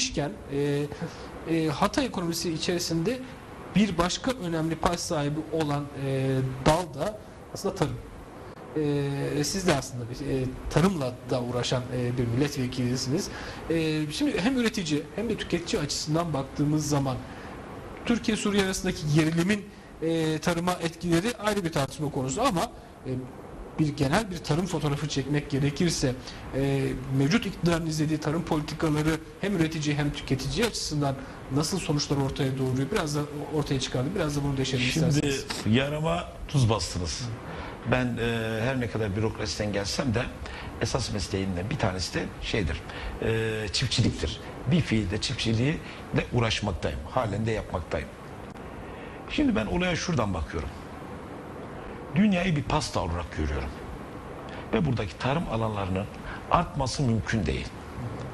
gitmişken e, e, Hatay ekonomisi içerisinde bir başka önemli pay sahibi olan e, dal da aslında tarım. E, siz de aslında bir, e, tarımla da uğraşan e, bir milletvekilisiniz. E, şimdi hem üretici hem de tüketici açısından baktığımız zaman Türkiye Suriye arasındaki gerilimin e, tarıma etkileri ayrı bir tartışma konusu ama e, bir genel bir tarım fotoğrafı çekmek gerekirse e, mevcut iktidarın izlediği tarım politikaları hem üretici hem tüketici açısından nasıl sonuçlar ortaya doğuruyor biraz da ortaya çıkardı biraz da bunu deşelim Şimdi isterseniz. yarama tuz bastınız. Ben e, her ne kadar bürokrasiden gelsem de esas mesleğimden bir tanesi de şeydir, e, çiftçiliktir. Bir fiilde çiftçiliği de uğraşmaktayım, halen de yapmaktayım. Şimdi ben olaya şuradan bakıyorum. Dünyayı bir pasta olarak görüyorum. Ve buradaki tarım alanlarının artması mümkün değil.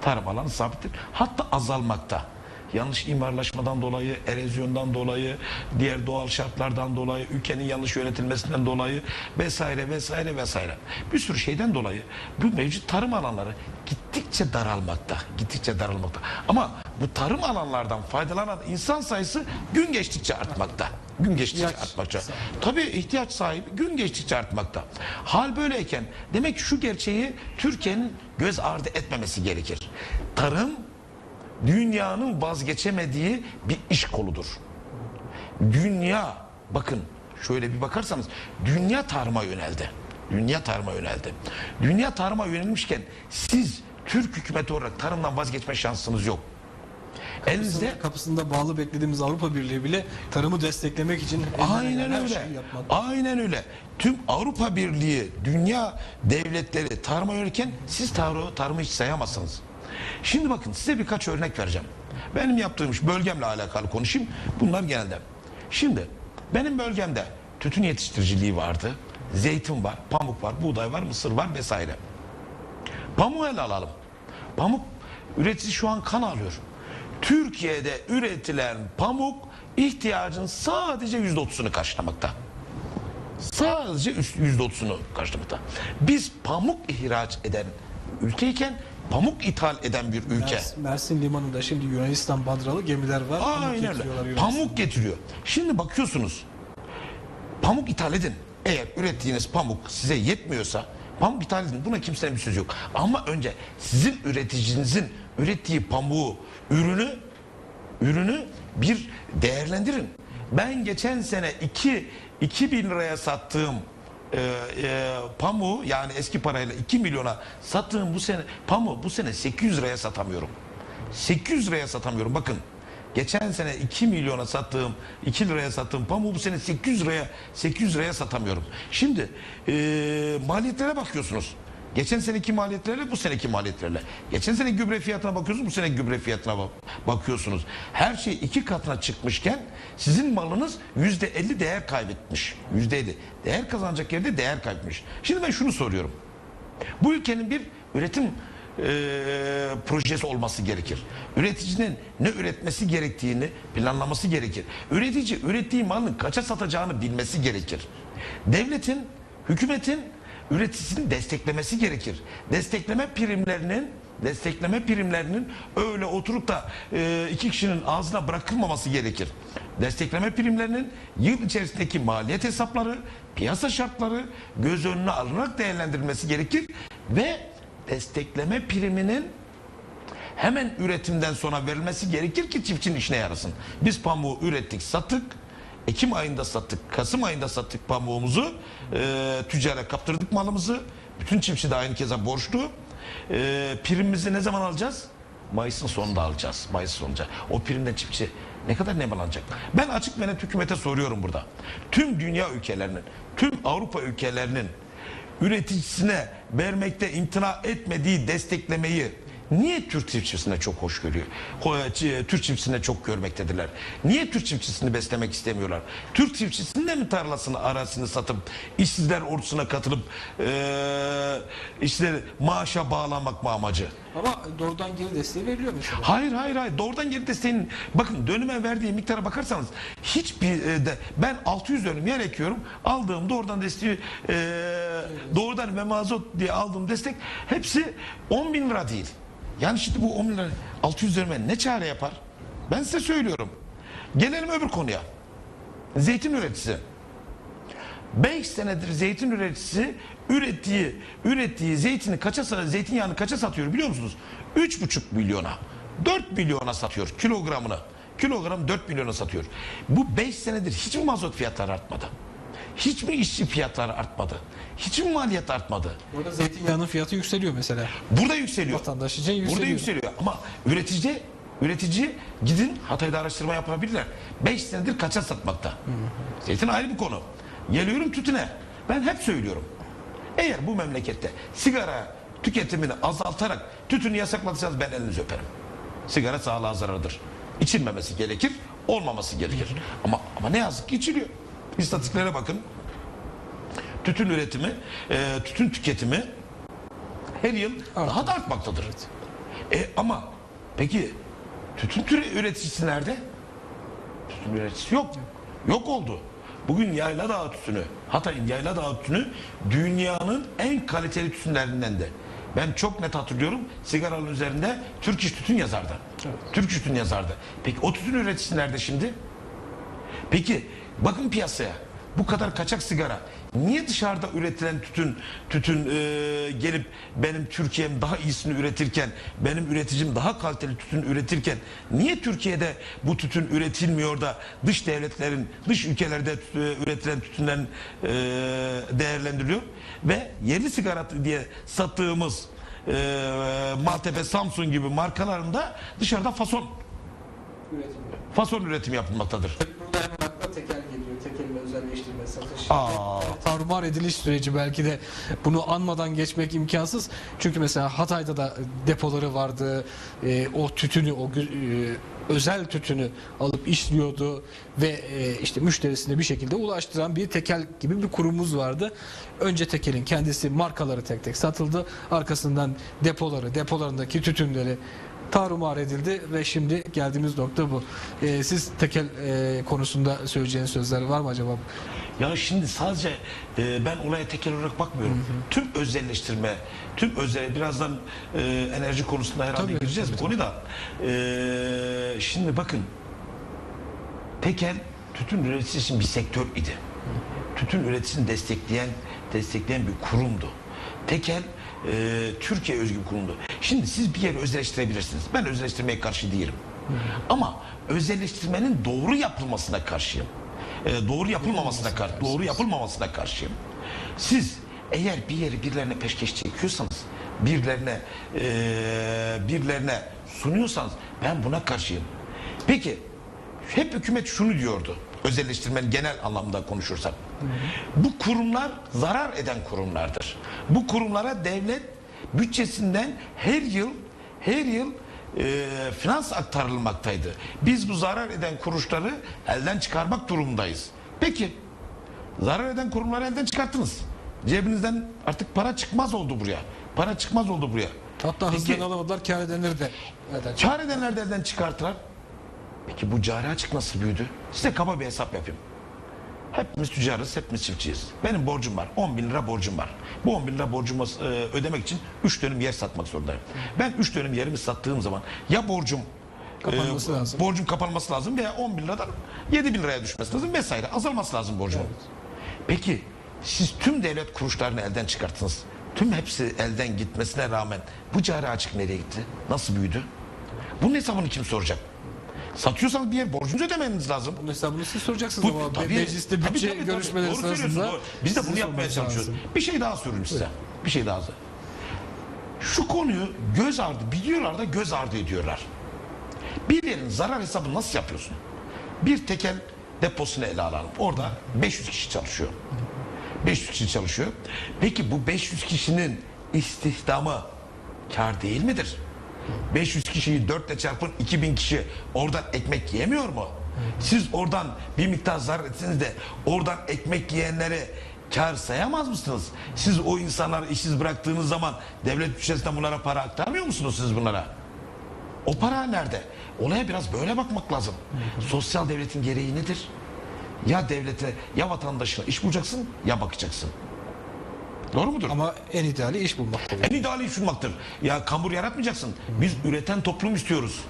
Tarım alanı sabittir. Hatta azalmakta. Yanlış imarlaşmadan dolayı, erozyondan dolayı, diğer doğal şartlardan dolayı, ülkenin yanlış yönetilmesinden dolayı vesaire vesaire vesaire. Bir sürü şeyden dolayı bu mevcut tarım alanları gittikçe daralmakta. Gittikçe daralmakta. Ama bu tarım alanlardan faydalanan insan sayısı gün geçtikçe artmakta. Gün geçtikçe İhtiyaç artmakta. sahibi. Tabii ihtiyaç sahibi gün geçtikçe artmakta. Hal böyleyken demek ki şu gerçeği Türkiye'nin göz ardı etmemesi gerekir. Tarım dünyanın vazgeçemediği bir iş koludur. Dünya bakın şöyle bir bakarsanız dünya tarıma yöneldi. Dünya tarıma yöneldi. Dünya tarıma yönelmişken siz Türk hükümeti olarak tarımdan vazgeçme şansınız yok. Elinizde Kapısında, bağlı beklediğimiz Avrupa Birliği bile tarımı desteklemek için Aynen öyle. yapmak. Aynen öyle. Tüm Avrupa Birliği, dünya devletleri tarıma yönelirken siz tarımı, tarımı hiç sayamazsınız. Şimdi bakın size birkaç örnek vereceğim. Benim yaptığım iş bölgemle alakalı konuşayım. Bunlar genelde. Şimdi benim bölgemde tütün yetiştiriciliği vardı. Zeytin var, pamuk var, buğday var, mısır var vesaire. Pamuğu ele alalım. Pamuk üretici şu an kan alıyor. Türkiye'de üretilen pamuk ihtiyacın sadece yüzde otuzunu karşılamakta. Sadece üst- yüzde otuzunu karşılamakta. Biz pamuk ihraç eden ülkeyken pamuk ithal eden bir ülke. Mers- Mersin Limanı'nda şimdi Yunanistan bandıralı gemiler var. Pamuk Aynen getiriyorlar öyle. Pamuk getiriyor. Şimdi bakıyorsunuz. Pamuk ithal edin. Eğer ürettiğiniz pamuk size yetmiyorsa pamuk ithal edin. Buna kimsenin bir sözü yok. Ama önce sizin üreticinizin ürettiği pamuğu, ürünü ürünü bir değerlendirin. Ben geçen sene 2 2000 liraya sattığım e, e, pamuğu yani eski parayla 2 milyona sattığım bu sene pamuğu bu sene 800 liraya satamıyorum. 800 liraya satamıyorum bakın. Geçen sene 2 milyona sattığım 2 liraya sattığım pamuğu bu sene 800 liraya 800 liraya satamıyorum. Şimdi e, maliyetlere bakıyorsunuz. Geçen seneki maliyetlerle bu seneki maliyetlerle. Geçen sene gübre fiyatına bakıyorsunuz, bu sene gübre fiyatına bak- bakıyorsunuz. Her şey iki katına çıkmışken sizin malınız yüzde elli değer kaybetmiş. Yüzde elli. Değer kazanacak yerde değer kaybetmiş. Şimdi ben şunu soruyorum. Bu ülkenin bir üretim eee, projesi olması gerekir. Üreticinin ne üretmesi gerektiğini planlaması gerekir. Üretici ürettiği malın kaça satacağını bilmesi gerekir. Devletin, hükümetin üreticisini desteklemesi gerekir. Destekleme primlerinin destekleme primlerinin öyle oturup da e, iki kişinin ağzına bırakılmaması gerekir. Destekleme primlerinin yıl içerisindeki maliyet hesapları, piyasa şartları göz önüne alınarak değerlendirilmesi gerekir ve destekleme priminin hemen üretimden sonra verilmesi gerekir ki çiftçinin işine yarasın. Biz pamuğu ürettik, sattık. Ekim ayında sattık, Kasım ayında sattık pamuğumuzu. E, tüccara kaptırdık malımızı. Bütün çiftçi de aynı keza borçlu. E, primimizi ne zaman alacağız? Mayıs'ın sonunda alacağız. Mayıs sonunda. O primden çiftçi ne kadar nemalanacak? Ben açık ve net hükümete soruyorum burada. Tüm dünya ülkelerinin, tüm Avrupa ülkelerinin üreticisine vermekte imtina etmediği desteklemeyi niye Türk çiftçisine çok hoş görüyor? Çi- Türk çiftçisine çok görmektedirler. Niye Türk çiftçisini beslemek istemiyorlar? Türk çiftçisinin de mi tarlasını, arasını satıp işsizler ordusuna katılıp eee, işte maaşa bağlanmak mı amacı? Ama doğrudan geri desteği veriliyor mesela. Hayır hayır hayır doğrudan geri desteğin bakın dönüme verdiği miktara bakarsanız hiçbir e, de ben 600 dönüm yer ekiyorum aldığım doğrudan desteği e, doğrudan ve mazot diye aldığım destek hepsi 10 bin lira değil Yani şimdi bu 10 lira 600 lira ne çare yapar? Ben size söylüyorum. Gelelim öbür konuya. Zeytin üreticisi. 5 senedir zeytin üreticisi ürettiği ürettiği zeytini kaça zeytinyağını kaça satıyor biliyor musunuz? 3,5 milyona. 4 milyona satıyor kilogramını. Kilogram 4 milyona satıyor. Bu 5 senedir hiç mi mazot fiyatları artmadı? Hiç mi işçi fiyatları artmadı? Hiç mi maliyet artmadı? Burada zeytinyağının fiyatı yükseliyor mesela. Burada yükseliyor. Vatandaş için yükseliyor. Burada yükseliyor ama üretici üretici gidin Hatay'da araştırma yapabilirler. 5 senedir kaça satmakta? Zeytin ayrı bir konu. Geliyorum tütüne. Ben hep söylüyorum. Eğer bu memlekette sigara tüketimini azaltarak tütünü yasaklatırsanız ben elinizi öperim. Sigara sağlığa zararıdır. İçilmemesi gerekir, olmaması gerekir. Ama ama ne yazık ki içiliyor. İstatistiklere bakın. Tütün üretimi, e, tütün tüketimi her yıl daha da artmaktadır. E, ama peki tütün türü üreticisi nerede? Tütün üreticisi yok. Yok oldu. Bugün Yayla Dağı tütünü, Hatay'ın Yayla Dağı tütünü dünyanın en kaliteli tütünlerinden de. Ben çok net hatırlıyorum sigaranın üzerinde Türk İş Tütün yazardı. Türk İş Tütün yazardı. Peki o tütün üreticisi nerede şimdi? Peki bakın piyasaya. Bu kadar kaçak sigara. Niye dışarıda üretilen tütün tütün e, gelip benim Türkiye'm daha iyisini üretirken, benim üreticim daha kaliteli tütün üretirken niye Türkiye'de bu tütün üretilmiyor da dış devletlerin, dış ülkelerde e, üretilen tütünlerin e, değerlendiriliyor ve yerli sigara diye sattığımız e, Maltepe, Samsung gibi markalarında dışarıda fason fason üretimi yapılmaktadır. Tekel geliyor. Tekelin özelleştirme, satış. Aa. Tarumar ediliş süreci belki de bunu anmadan geçmek imkansız. Çünkü mesela Hatay'da da depoları vardı. Ee, o tütünü, o e, özel tütünü alıp işliyordu ve e, işte müşterisine bir şekilde ulaştıran bir tekel gibi bir kurumumuz vardı. Önce tekelin kendisi markaları tek tek satıldı. Arkasından depoları, depolarındaki tütünleri tarumar edildi ve şimdi geldiğimiz nokta bu. Ee, siz tekel e, konusunda söyleyeceğiniz sözler var mı acaba? Ya şimdi sadece e, ben olaya tekel olarak bakmıyorum. Tüm özelleştirme, tüm özel birazdan e, enerji konusunda herhalde Tabii, gireceğiz tabii, bu konuda. E, şimdi bakın tekel tütün üreticisi için bir sektör idi. Tütün üreticisini destekleyen destekleyen bir kurumdu. Tekel e, Türkiye özgü bir kurumdu. Şimdi siz bir yeri özelleştirebilirsiniz. Ben özelleştirmeye karşı değilim. Ama özelleştirmenin doğru yapılmasına karşıyım. E, doğru yapılmamasına karşı, doğru yapılmamasına karşıyım. Siz eğer bir yeri birilerine peşkeş çekiyorsanız, birilerine e, birilerine sunuyorsanız ben buna karşıyım. Peki hep hükümet şunu diyordu. Özelleştirmenin genel anlamda konuşursak. Bu kurumlar zarar eden kurumlardır. Bu kurumlara devlet bütçesinden her yıl her yıl e, finans aktarılmaktaydı. Biz bu zarar eden kuruluşları elden çıkarmak durumundayız. Peki zarar eden kurumları elden çıkarttınız. Cebinizden artık para çıkmaz oldu buraya. Para çıkmaz oldu buraya. Hatta Peki- hızlıdan alamadılar kar edenleri de. Nereden Kar edenler de elden çıkarttılar. Peki bu cari açık nasıl büyüdü? Size kaba bir hesap yapayım. Hepimiz tüccarız, hepimiz çiftçiyiz. Benim borcum var. 10 bin lira borcum var. Bu 10 bin lira borcumu e, ödemek için 3 dönüm yer satmak zorundayım. Ben 3 dönüm yerimi sattığım zaman ya borcum Kapanması e, lazım. Borcum kapanması lazım veya 10 bin liradan 7 bin liraya düşmesi lazım vesaire. Azalması lazım borcumun. Peki siz tüm devlet kuruluşlarını elden çıkarttınız. Tüm hepsi elden gitmesine rağmen bu cari açık nereye gitti? Nasıl büyüdü? Bunun hesabını kim soracak? Satıyorsanız bir yer borcunuzu ödemeniz lazım. Bunun hesabını siz soracaksınız Bu, ama tabii, mecliste tabii, bütçe tabii, tabii. görüşmeleri Doğru söylüyorsun, sırasında doğru. Biz de bunu yapmaya çalışıyoruz. lazım. Bir şey daha söyleyeyim size. Bir şey daha. Şu konuyu göz ardı, biliyorlar da göz ardı ediyorlar. Bir yerin zarar hesabı nasıl yapıyorsun? Bir tekel deposunu ele alalım. Orada 500 kişi çalışıyor. 500 kişi çalışıyor. Peki bu 500 kişinin istihdamı kar değil midir? 500 kişiyi 4 ile çarpın 2000 kişi oradan ekmek yemiyor mu? Siz oradan bir miktar zarar etseniz de oradan ekmek yiyenleri kar sayamaz mısınız? Siz o insanları işsiz bıraktığınız zaman devlet bütçesinden bunlara para aktarmıyor musunuz siz bunlara? O para nerede? Olaya biraz böyle bakmak lazım. Sosyal devletin gereği nedir? Ya devlete ya vatandaşına iş bulacaksın ya bakacaksın. Doğru mudur? Ama en ideali iş bulmak tabii. En ideali iş bulmaktır. Ya kambur yaratmayacaksın. Biz üreten toplum istiyoruz.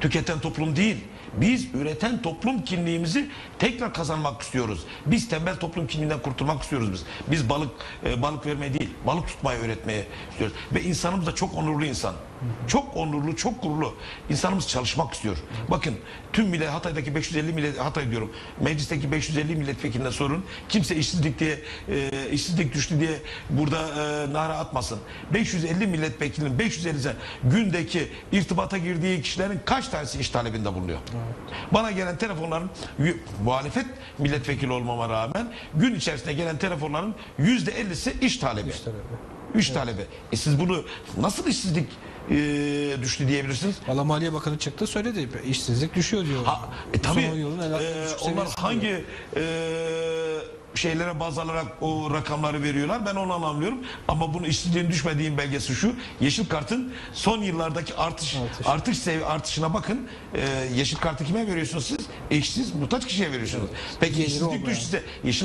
Tüketen toplum değil. Biz üreten toplum kimliğimizi tekrar kazanmak istiyoruz. Biz tembel toplum kimliğinden kurtulmak istiyoruz biz. Biz balık e, balık vermeyi değil, balık tutmayı öğretmeye istiyoruz. Ve insanımız da çok onurlu insan. Çok onurlu, çok gururlu. İnsanımız çalışmak istiyor. Bakın tüm millet Hatay'daki 550 millet Hatay diyorum. Meclisteki 550 milletvekiline sorun. Kimse işsizlik diye e, işsizlik düştü diye burada e, nara atmasın. 550 milletvekilinin 550'si gündeki irtibata girdiği kişilerin kaç tanesi iş talebinde bulunuyor? Bana gelen telefonların muhalefet milletvekili olmama rağmen gün içerisinde gelen telefonların %50'si iş talebi. İş talebi. E siz bunu nasıl işsizlik e, düştü diyebilirsiniz? Valla Maliye Bakanı çıktı söyledi. İşsizlik düşüyor diyor. Ha, e, tabii e, onlar hangi e, şeylere baz alarak o rakamları veriyorlar? Ben onu anlamıyorum. Ama bunu işsizliğin düşmediğin belgesi şu. Yeşil kartın son yıllardaki artış Artış. artış artışına bakın. E, yeşil kartı kime veriyorsunuz siz? İşsiz muhtaç kişiye veriyorsunuz. Peki işsizlik düştüyse yeşil